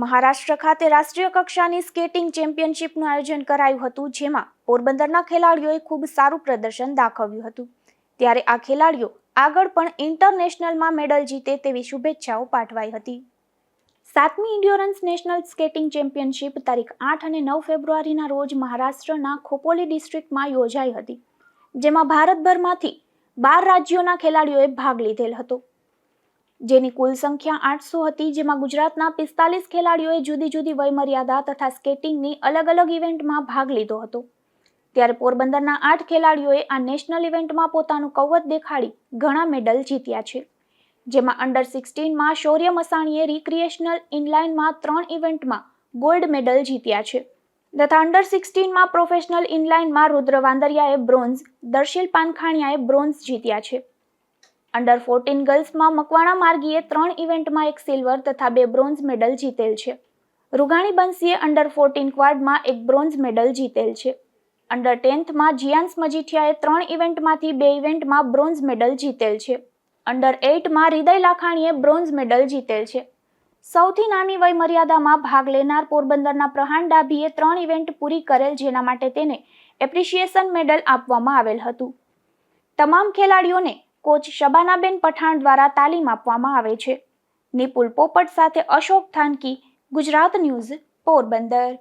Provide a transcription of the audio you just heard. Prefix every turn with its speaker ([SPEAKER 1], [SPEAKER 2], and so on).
[SPEAKER 1] મહારાષ્ટ્ર ખાતે રાષ્ટ્રીય કક્ષાની સ્કેટિંગ ચેમ્પિયનશિપનું આયોજન કરાયું હતું, જેમાં પોરબંદરના ખેલાડીઓએ ખૂબ સારું પ્રદર્શન દાખવ્યું હતું. ત્યારે આ ખેલાડીઓ આગળ પણ ઇન્ટરનેશનલમાં મેડલ જીતે તેવી શુભેચ્છાઓ પાઠવાઈ હતી. સાતમી ઇન્ડ્યોરન્સ નેશનલ સ્કેટિંગ ચેમ્પિયનશિપ તારીખ આઠ અને નવ ફેબ્રુઆરીના રોજ મહારાષ્ટ્રના ખોપોલી ડિસ્ટ્રિક્ટમાં યોજાઈ હતી, જેમાં ભારતભરમાંથી બાર રાજ્યોના ખેલાડીઓએ ભાગ લીધેલ હતો. જેની કુલ સંખ્યા આઠસો હતી, જેમાં ગુજરાતના પિસ્તાલીસ ખેલાડીઓએ જુદી જુદી વયમર્યાદા તથા સ્કેટિંગની અલગ અલગ ઇવેન્ટમાં ભાગ લીધો હતો. ત્યારે પોરબંદરના આઠ ખેલાડીઓએ આ નેશનલ ઇવેન્ટમાં પોતાનું કૌવત દેખાડી ઘણા મેડલ જીત્યા છે. જેમાં અંડર સિક્સટીનમાં શૌર્ય મસાણીએ રિક્રિએશનલ ઇનલાઇનમાં ત્રણ ઇવેન્ટમાં ગોલ્ડ મેડલ જીત્યા છે. તથા અંડર સિક્સટીનમાં પ્રોફેશનલ ઇનલાઇનમાં રુદ્ર વાંદરિયાએ બ્રોન્ઝ દર્શિલ પાનખાણિયાએ બ્રોન્ઝ જીત્યા છે. અંડર ફોર્ટીન ગર્લ્સમાં મકવાણા માર્ગીએ ત્રણ ઇવેન્ટમાં એક સિલ્વર તથા બે બ્રોન્ઝ મેડલ જીતેલ છે. રૂગાણી બંસીએ અંડર ફોર્ટીન ક્વાડમાં એક બ્રોન્ઝ મેડલ જીતેલ છે. અંડર ટેન્થમાં જિયાન્સ મજીઠિયાએ ત્રણ ઇવેન્ટમાંથી બે ઇવેન્ટમાં બ્રોન્ઝ મેડલ જીતેલ છે. અંડર એઇટમાં હૃદય લાખાણીએ બ્રોન્ઝ મેડલ જીતેલ છે. સૌથી નાની વય મર્યાદામાં ભાગ લેનાર પોરબંદરના પ્રહાણ ડાભીએ ત્રણ ઇવેન્ટ પૂરી કરેલ જેના માટે તેને એપ્રિશિએશન મેડલ આપવામાં આવેલ હતું. તમામ ખેલાડીઓને કોચ શબાનાબેન પઠાણ દ્વારા તાલીમ આપવામાં આવે છે. નિપુલ પોપટ સાથે અશોક થાનકી, ગુજરાત ન્યૂઝ, પોરબંદર.